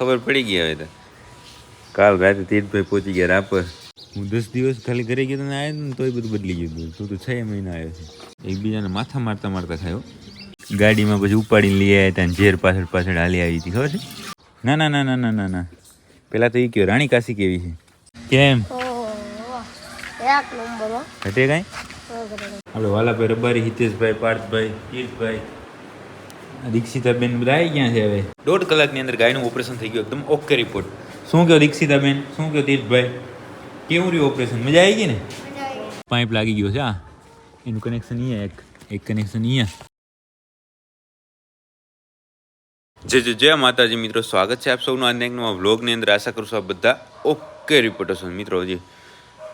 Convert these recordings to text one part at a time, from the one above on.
ખબર પડી ગઈ હવે તો. કાલ રાતે તીર્થભાઈ પહોંચી ગયા રાપર. હું દસ દિવસ ખાલી ઘરે ગયો તને આવ્યો ને તોય બધું બદલી ગયું હતું. તું તો છ મહિના આવ્યો છે. એકબીજાને માથા મારતા મારતા ખાયો ગાડીમાં પછી ઉપાડીને લઈ આવ્યા હતા ઝેર પાછળ પાછળ હાલી આવી હતી. ખબર છે? ના ના ના ના ના ના ના. પેલા તો એ કયો રાણી કાશી કેવી છે? કેમ? એક નંબર હટે કાંઈ. આપણે વાલાભાઈ રબારી હિતેશભાઈ પાર્થભાઈ તીર્થભાઈ. દીક્ષિતાબેન બધા આવી ગયા છે હવે? દોઢ કલાકની અંદર ગાયનું ઓપરેશન થઈ ગયું એકદમ ઓકે રિપોર્ટ શું કહો દીક્ષિતાબેન? શું કહો તીર્થભાઈ કેવું રહ્યું ઓપરેશન મજા આવી ગઈ ને? પાઇપ લાગી ગયો છે હા. એનું કનેક્શન અહીંયા એક એક કનેક્શન અહીંયા. જય જય જય માતાજી મિત્રો સ્વાગત છે આપ સૌનું આજના એક નવા વ્લોગની અંદર. આશા કરું છું આપ બધા ઓકે રિપોર્ટ હશો. મિત્રો હજી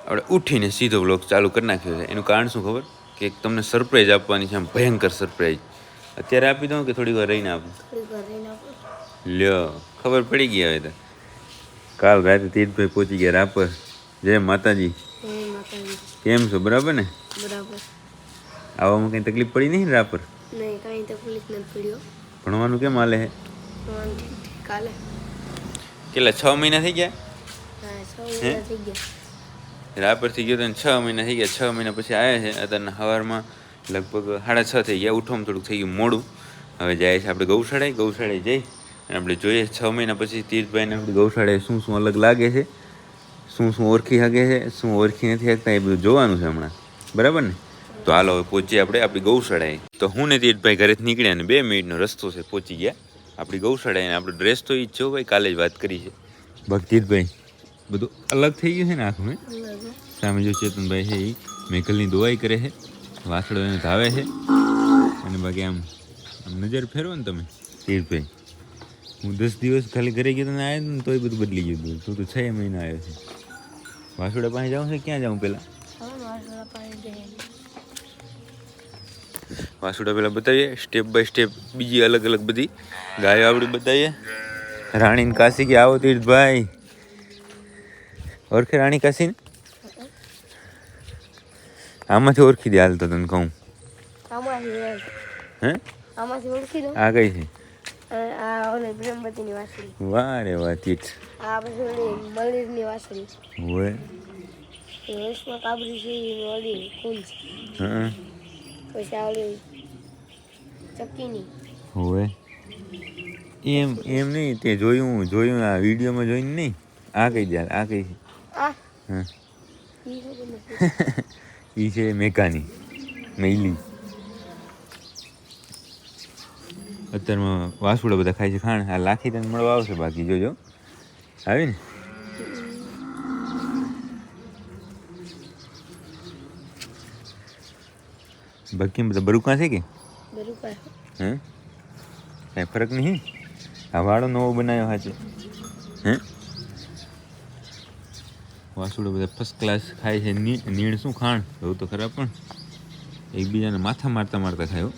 આપણે ઉઠીને સીધો વ્લોગ ચાલુ કરી નાખ્યો છે. એનું કારણ શું ખબર? કે એક તમને સરપ્રાઈઝ આપવાની છે આમ ભયંકર સરપ્રાઈઝ અત્યારે આપી દઉં કે થોડી વાર રહીને આપું. લ્યો ખબર પડી ગઈ હવે તો. કાલ રાતે તીર્થભાઈ પહોંચી ગયા રાપર. જય માતાજી. કેમ છો? બરાબર ને? બરાબર. આવવામાં કંઈ તકલીફ પડી નહીં રાપર? નહીં કાંઈ તકલીફ નથી પડ્યો ભણવાનું કેમ હાલે કાલે કેટલા છ મહિના થઈ ગયા? રાપર થઈ ગયો. તો છ મહિના થઈ ગયા. છ મહિના પછી આવ્યા છે અત્યારના સવારમાં લગભગ સાડા છ થઈ ગયા. ઉઠવામાં થોડુંક થઈ ગયું મોડું. હવે જાય છે આપણે ગૌશાળાએ. ગૌશાળાએ જઈ અને આપણે જોઈએ છ મહિના પછી તીર્થભાઈને આપણે ગૌશાળાએ શું શું અલગ લાગે છે શું શું ઓળખી શકે છે શું ઓળખી નથી શકતા એ બધું જોવાનું છે હમણાં. બરાબર ને? તો હાલો હવે પહોંચીએ આપણે આપણી ગૌશાળાએ. તો હું ને તીર્થભાઈ ઘરેથી નીકળ્યા અને બે મિનિટનો રસ્તો છે પહોંચી ગયા. આપણી ગૌશાળાએ આપણો ડ્રેસ તો ઈ જ છો ભાઈ કાલે જ વાત કરી છે. ભક્તિતભાઈ બધું અલગ થઈ ગયું છે ને આખું? સામે જો ચેતનભાઈ છે એ મેકલની દુવાઈ કરે છે. વાસળો એને ધાવે છે. અને બાકી આમ આમ નજર ફેરવો ને તમે. તીર્થભાઈ હું દસ દિવસ ખાલી ઘરે ગયો તને આવ્યો ને તોય બધું બદલી ગયું હતું તું તો છ મહિના આવ્યો છે. વાસુડા પાસે જાઉં છે ક્યાં જાઉં પહેલાં વાસુડા પહેલાં બતાવીએ. સ્ટેપ બાય સ્ટેપ બીજી અલગ અલગ બધી ગાયો આપણે બતાવીએ. રાણીને કાશી કે આવો તીર્થભાઈ ઓળખે રાણી કાશી આમાંથી ઓળખી દે હાલ તો તને કહું. હે? આમાંથી ઓળખી દો આ કઈ છે? વાહ રે વાહ તીર્થ આ પછી ઓલી મલીરની વાસળી. હોય. એ કાબરી છે એની ઓલી કુંજ. હા. પછી આ ઓલી ચક્કીની. હોય. એમ એમ નહીં તે જોયું જોયું આ વિડીયોમાં જોઈને નહીં. આ કઈ દે આ કઈ છે? આ? હા. એ છે મેકાની મેલી અત્યારમાં વાસુડા બધા ખાય છે ખાણ આ લાખી તને મળવા આવશે બાકી જોજો. આવી ને બાકી બધા બરુકા છે કે? હે? કાંઈ ફરક નહીં? આ વાળો નવો બનાવ્યો હાચે હે વાસુડો બધા ફર્સ્ટ ક્લાસ ખાય છે. નીણ શું ખાણ? એવું તો ખરા પણ એકબીજાને માથા મારતા મારતા ખાયો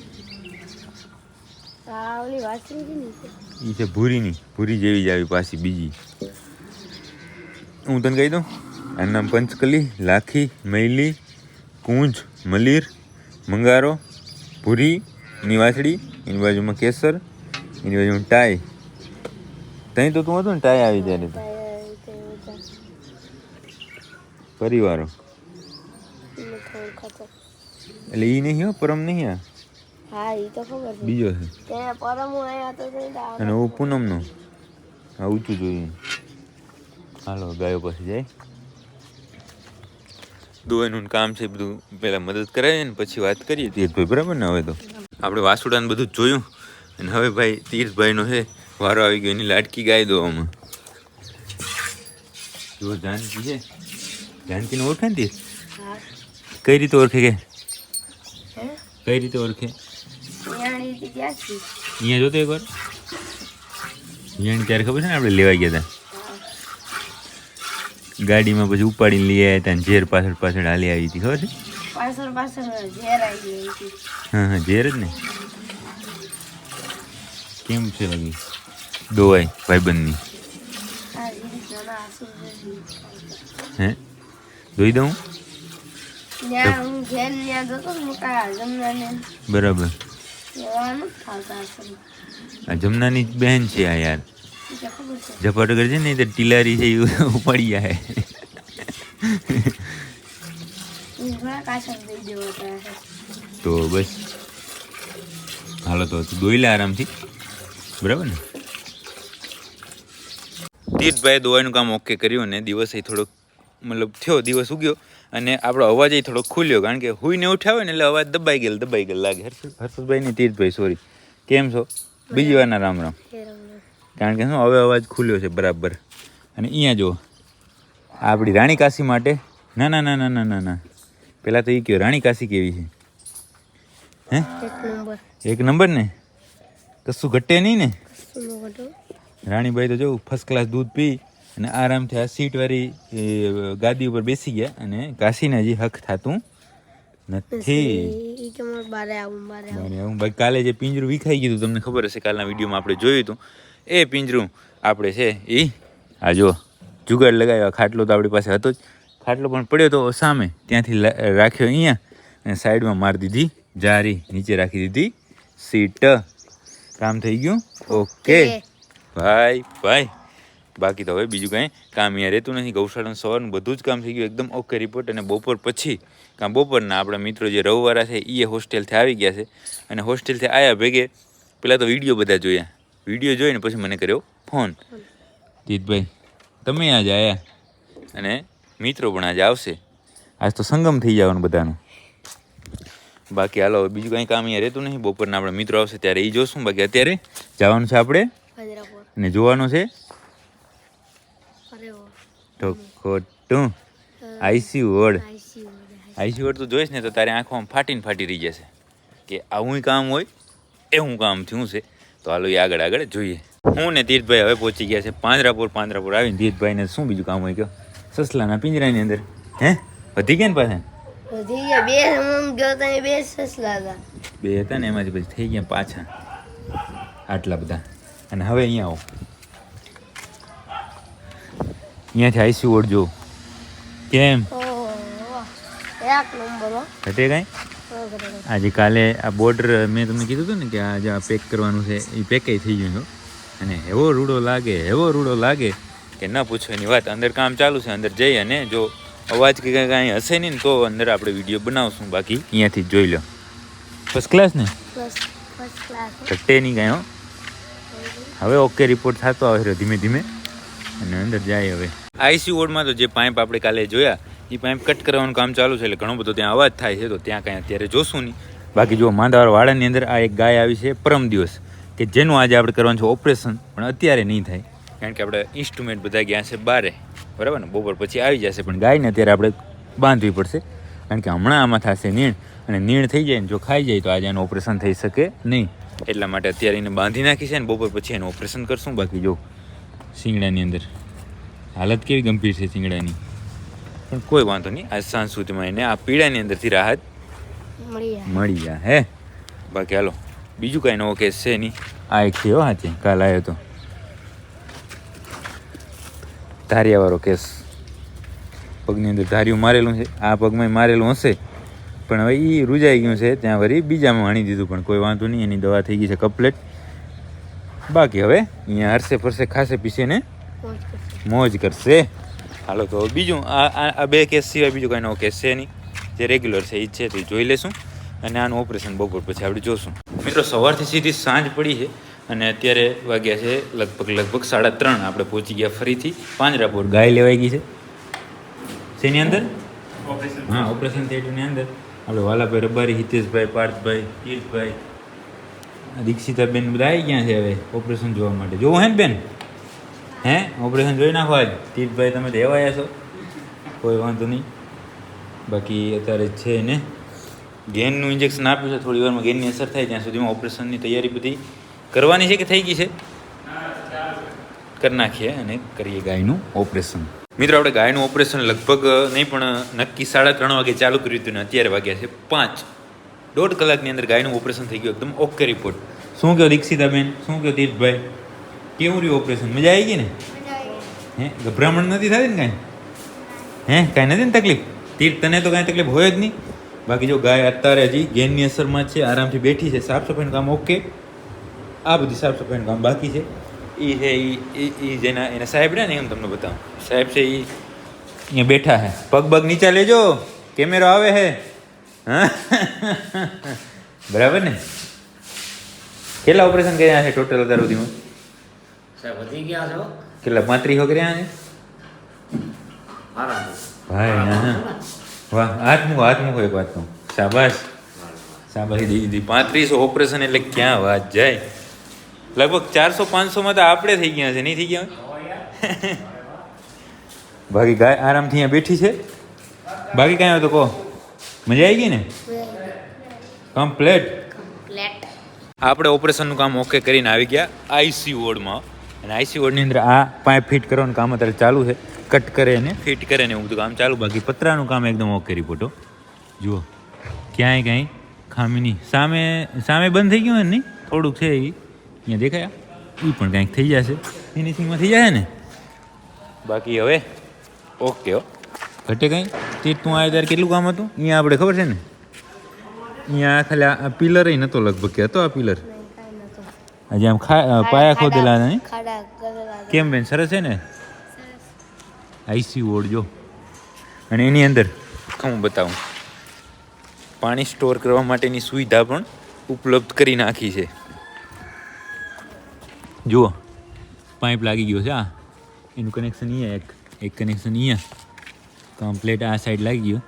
એ છે. ભૂરીની. ભૂરી જેવી જ આવી પાછી બીજી. હું તને કહી દઉં આનું નામ પંચકલી લાખી મૈલી કુંજ મલીર મંગારો ભૂરી ની વાછડી એની બાજુમાં કેસર એની બાજુમાં ટાઈ. તઈ તો તું હતું ને ટાઈ આવી ત્યારે તો. તાયા તે બધા પરિવારો? એટલે એ નહીં હો પરમ નહીં આ? હા ઈ તો ખબર છે. બીજો છે. તે પરમ હું આયા તો નહીં અને હું પૂનમનો? આ ઊંચું જોઈએ. હાલો ગાયો પછી જાય. દોવાનું કામ છે બધું પહેલાં મદદ કરાવીએ ને પછી વાત કરીએ તીર્થભાઈ બરાબર ને હવે તો? આપણે વાસુડાને બધું જોયું. અને હવે ભાઈ તીર્થભાઈનો છે વારો આવી ગયો એની લાટકી ગાઈ દો આમાં. જો જાનકી છે. જાનકીને ઓળખે ને તીર્થ હા કઈ રીતે ઓળખે કે હે કઈ રીતે ઓળખે યાણી તે ક્યાંથી અહીંયા જોતો એકવાર અહીંયા ત્યારે ખબર છે ને આપણે લેવા ગયા હતા ગાડીમાં પછી ઉપાડીને લઈ આવ્યા હતા અને ઝેર પાછળ પાછળ હાલી આવી હતી ખબર છે? પાછળ પાછળ ઝેર આવી ગઈ હતી. હા હા ઝેર જ ને? કેમ છે લગી? દોવાઈ ભાઈબંધની. આ રીતના ના આંસુ છે. હે? જોઈ દઉં? ને બરાબર. જમનાની જ બહેન છે આ યાર. ઝપાટો છે ને તો ટીલારી છે એ ઉપાડી જાય. તો બસ. હાલો તો દોઈ લે આરામથી. બરાબર ને? તીર્થભાઈ દોવાનું કામ ઓકે કર્યું અને દિવસે થોડોક મતલબ થયો દિવસ ઉગ્યો અને આપણો અવાજ એ થોડો ખુલ્યો કારણ કે હુઈને ઉઠાવે ને એટલે અવાજ દબાઈ ગયેલ દબાઈ ગયેલ લાગે. હર્ષ હર્ષદભાઈ ની તીર્થભાઈ સોરી કેમ છો? બીજી વારના રામ રામ. કારણ કે શું હવે અવાજ ખુલ્યો છે બરાબર. અને અહીંયા જુઓ આપણી રાણી કાશી માટે ના ના ના ના ના ના ના. પહેલાં તો એ કહ્યું રાણી કાશી કેવી છે? હે? એક નંબર. ને? કશું ઘટે નહીં ને? રાણીબાઈ તો જોઉં ફર્સ્ટ ક્લાસ દૂધ પી અને આરામથી આ સીટવાળી ગાદી ઉપર બેસી ગયા અને કાશીને હજી હક થતું નથી. ભાઈ કાલે જે પિંજરું વિખાઈ ગયું તમને ખબર હશે કાલના વિડીયોમાં આપણે જોયું હતું એ પિંજરું આપણે છે એ આ જો જુગાડ લગાવ્યા. ખાટલો તો આપણી પાસે હતો જ. ખાટલો પણ પડ્યો તો સામે. ત્યાંથી રાખ્યો અહીંયા અને સાઈડમાં મારી દીધી જારી. નીચે રાખી દીધી સીટ. કામ થઈ ગયું? ઓકે. ભાઈ ભાઈ. બાકી તો હવે બીજું કાંઈ કામ અહીંયા રહેતું નથી. ગૌશાળાનું સવારનું બધું જ કામ થઈ ગયું. એકદમ ઓકે રિપોર્ટ અને બપોર પછી કાં બપોરના આપણા મિત્રો જે રવવાળા છે એ હોસ્ટેલથી આવી ગયા છે. અને હોસ્ટેલથી આવ્યા ભેગે પહેલાં તો વીડિયો બધા જોયા. વીડિયો જોઈને પછી મને કર્યો ફોન જીતભાઈ તમે આજે આવ્યા અને મિત્રો પણ આજે આવશે. આજ તો સંગમ થઈ જવાનું બધાનું. બાકી હાલો બીજું કાંઈ કામ અહીંયા રહેતું નહીં બપોરના આપણા મિત્રો આવશે ત્યારે એ જોશું. બાકી અત્યારે જવાનું છે આપણે અને જોવાનું છે તો ખોટું. ICU ward. આઈસીયુ આઈસીયુ તું જોઈશ ને તો તારી આંખો આમ ફાટીને ફાટી રહી જશે. કે આવું કામ હોય એવું કામ થયું છે. તો હાલો એ આગળ આગળ જોઈએ. હું ને તીર્થભાઈ હવે પહોંચી ગયા છે પાંજરાપુર પાંજરાપુર. આવીને તીર્થભાઈને શું બીજું કામ હોય કયો? સસલાના પિંજરાની અંદર. હે? વધી ગયા ને પાછા? વધી ગયા. બે હું ગયો તો બે સસલા હતા. બે હતા ને એમાંથી પછી થઈ ગયા પાછા. આટલા બધા. અને હવે અહીંયા આવો. અહીંયાથી આઈસી ઓળજો જો કેમ? ઓહો એક નંબર હો. ઘટે કાંઈ? આજે કાલે આ બોર્ડર મેં તમને કીધું હતું ને કે આજે આ પેક કરવાનું છે એ પેકેજ થઈ ગયું અને એવો રૂડો લાગે એવો રૂડો લાગે કે ન પૂછો એની વાત. અંદર કામ ચાલુ છે અંદર જઈ અને જો અવાજ કે કાંઈ કાંઈ હશે નહીં ને તો અંદર આપણે વીડિયો બનાવશું. બાકી અહીંયાથી જ જોઈ લો. ફર્સ્ટ ક્લાસ ને? ઘટે નહીં કાંઈ હવે ઓકે રિપોર્ટ થતો આવે છે ધીમે ધીમે. અને અંદર જાય હવે. આઈસી વોર્ડમાં તો જે પાઇપ આપણે કાલે જોયા, એ પાઇપ કટ કરવાનું કામ ચાલુ છે, એટલે ઘણો બધો ત્યાં અવાજ થાય છે, તો ત્યાં કાંઈ અત્યારે જોશું નહીં. બાકી જો માંદાવાર વાડાની અંદર આ એક ગાય આવી છે, પરમ દિવસ, કે જેનું આજે આપણે કરવાનું છે ઓપરેશન, પણ અત્યારે નહીં થાય. કારણ કે આપણે ઇન્સ્ટ્રુમેન્ટ બધા ગયા છે બારે, બરાબર ને? બપોર પછી આવી જશે, પણ ગાયને અત્યારે આપણે બાંધવી પડશે. કારણ કે હમણાં આમાં થશે નીણ, અને નીણ થઈ જાય ને જો ખાઈ જાય, તો આજે એનું ઓપરેશન થઈ શકે નહીં. એટલા માટે અત્યારે એને બાંધી નાખી છે ને, બપોર પછી એનું ઓપરેશન કરશું. બાકી જો શિંગડાની અંદર. હાલત કેવી ગંભીર છે શિંગડાની? પણ કોઈ વાંધો નહીં. આજ સાંજ સુધીમાં એને આ પીડાની અંદરથી રાહત મળી જાય. જાય હે? બાકી હાલો બીજું કાંઈ નવો કેસ છે નહીં. આ એક થયો હા હાચે કાલ આવ્યો તો. ધારિયાવાળો કેસ પગની અંદર ધાર્યું મારેલું છે. આ પગમાં મારેલું હશે. પણ હવે એ રૂજાઈ ગયું છે ત્યાં વળી બીજામાં હાણી દીધું પણ કોઈ વાંધો નહીં. એની દવા થઈ ગઈ છે કમ્પ્લેટ બાકી હવે અહીંયા હરશે ફરશે ખાસે પીસે ને મોજ કરશે. હાલો તો બીજું આ આ આ બે કેસ સિવાય બીજું કાંઈ નવો કેસ છે નહીં. જે રેગ્યુલર છે એ છે તે જોઈ લેશું. અને આનું ઓપરેશન બપોર પછી આપણે જોશું. મિત્રો સવારથી સીધી સાંજ પડી છે અને અત્યારે વાગ્યા છે લગભગ લગભગ સાડા ત્રણ. આપણે પહોંચી ગયા ફરીથી પાંજરાપુર ગાય લેવાઈ ગઈ છે? શેની અંદર? હા ઓપરેશન થિયેટરની અંદર. આપણે વાલાભાઈ રબારી હિતેશભાઈ પાર્થભાઈ તીર્થભાઈ દીક્ષિતાબેન બધા આવી ગયા છે હવે ઓપરેશન જોવા માટે. જોવું હે ને બેન? હે? ઓપરેશન જોઈ નાખો આજ. તીર્થભાઈ તમે દેવાયા છો. કોઈ વાંધો નહીં. બાકી અત્યારે છે ને. ગેનનું ઇન્જેક્શન આપ્યું છે. થોડી વારમાં ગેનની અસર થાય ત્યાં સુધીમાં ઓપરેશનની તૈયારી બધી કરવાની છે કે થઈ ગઈ છે? કરી નાખીએ અને કરીએ ગાયનું ઓપરેશન. મિત્રો, આપણે ગાયનું ઓપરેશન લગભગ નહીં, પણ નક્કી સાડા ત્રણ વાગે ચાલુ કર્યું હતું ને અત્યારે વાગ્યા છે પાંચ. દોઢ કલાકની અંદર ગાયનું ઓપરેશન થઈ ગયું એકદમ ઓકે રિપોર્ટ શું કહો દીક્ષિતાબેન શું કહો દીપભાઈ કેવું રહ્યું ઓપરેશન? મજા આવી ગઈ ને? હે ગભરામણ નથી થતી ને કાંઈ? હે કાંઈ નથી ને તકલીફ? તીર્થ તને તો કાંઈ તકલીફ હોય જ નહીં. બાકી જો ગાય અત્યારે હજી ગેનની અસરમાં જ છે આરામથી બેઠી છે સાફ સફાઈનું કામ ઓકે. આ બધી સાફ સફાઈનું કામ બાકી છે. એ છે એ એ જેના એના સાહેબ ને એમ તમને બતાવું. સાહેબ છે એ અહીંયા બેઠા હે. પગ પગ નીચા લેજો. કેમેરો આવે હા. બરાબર ને? કેટલા ઓપરેશન કર્યા છે ટોટલ અત્યાર સુધીમાં સાહેબ વધી ગયા છો? કેટલા પાંત્રીસો કર્યા છે? ભાઈ વાહ હાથમું હાથમું હોય વાતનું. શાબાશ. શાબાશ દી દીધી પાંત્રીસો ઓપરેશન એટલે ક્યાં વાત જાય? લગભગ ચારસો પાંચસોમાં તો આપણે થઈ ગયા છે નહીં થઈ ગયા? બાકી ગાય આરામથી અહીંયા બેઠી છે? બાકી કાંઈ હોય તો કહો. મજા આવી ગઈ ને? કમ્પ્લેટ કમ્પ્લેટ આપણે ઓપરેશનનું કામ ઓકે કરીને આવી ગયા આઈસી વોર્ડમાં અને આઈસી વોર્ડની અંદર આ પાઇપ ફિટ કરવાનું કામ અત્યારે ચાલુ છે. કટ કરે ને ફિટ કરે ને એવું બધું કામ ચાલુ. બાકી પતરાનું કામ એકદમ ઓકે રિપોર્ટો જુઓ ક્યાંય કાંઈ ખામી નહીં સામે સામે બંધ થઈ ગયું હોય ને નહીં? થોડુંક છે એ. અહીંયા દેખાયા? એ પણ કાંઈક થઈ જશે. ફિનિશિંગમાં થઈ જશે ને? બાકી હવે ઓકે ઘટે કંઈ? તે તું આવ્યો ત્યારે કેટલું કામ હતું? અહીંયા આપણે ખબર છે ને? અહીંયા ખાલી આ પિલર નહોતો લગભગ કે હતો આ પિલર? હજી આમ ખા પાયા ખોદેલા કેમ બેન સરસ છે ને? આઈસી વોર્ડ જો. અને એની અંદર હું બતાવું. પાણી સ્ટોર કરવા માટેની સુવિધા પણ ઉપલબ્ધ કરી નાખી છે. જુઓ પાઇપ લાગી ગયો છે આ. એનું કનેક્શન અહીંયા એક એક કનેક્શન અહીંયા. કમ્પ્લેટ આ સાઈડ લાગી ગયું.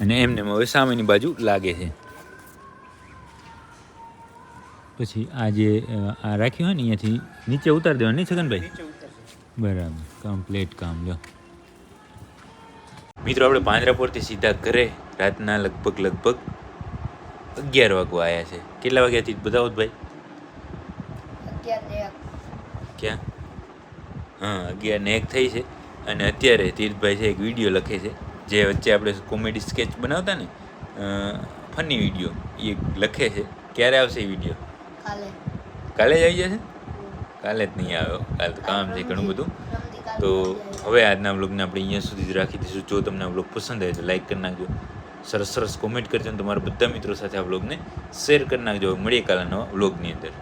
અને એમને હવે સામેની બાજુ લાગે છે. પછી આ જે આ રાખ્યું હોય ને અહીંયાથી નીચે ઉતારી દેવાનું નહીં છગનભાઈ? બરાબર. કમ્પ્લીટ કામ લો મિત્રો આપણે પાંજરાપોરથી સીધા ઘરે રાતના લગભગ લગભગ અગિયાર વાગવા આવ્યા છે. કેટલા વાગ્યાથી બતાવો ભાઈ? ક્યાં? હા અગિયાર ને એક થઈ છે. અને અત્યારે તીર્થભાઈ છે એક વીડિયો લખે છે જે વચ્ચે આપણે કોમેડી સ્કેચ બનાવતા ને ફની વીડિયો એ લખે છે. ક્યારે આવશે એ વીડિયો કાલે. કાલે જ આવી જશે? કાલે જ નહીં આવ્યો કાલે તો કામ છે ઘણું બધું. તો હવે આજના બ્લોગને આપણે અહીંયા સુધી જ રાખી દઈશું. જો તમને આ બ્લોગ પસંદ આવે તો લાઈક કરી નાખજો. સરસ સરસ કોમેન્ટ કરજો અને તમારા બધા મિત્રો સાથે આ બ્લોગને શેર કરી નાખજો. મળીએ કાલના નવા બ્લોગની અંદર.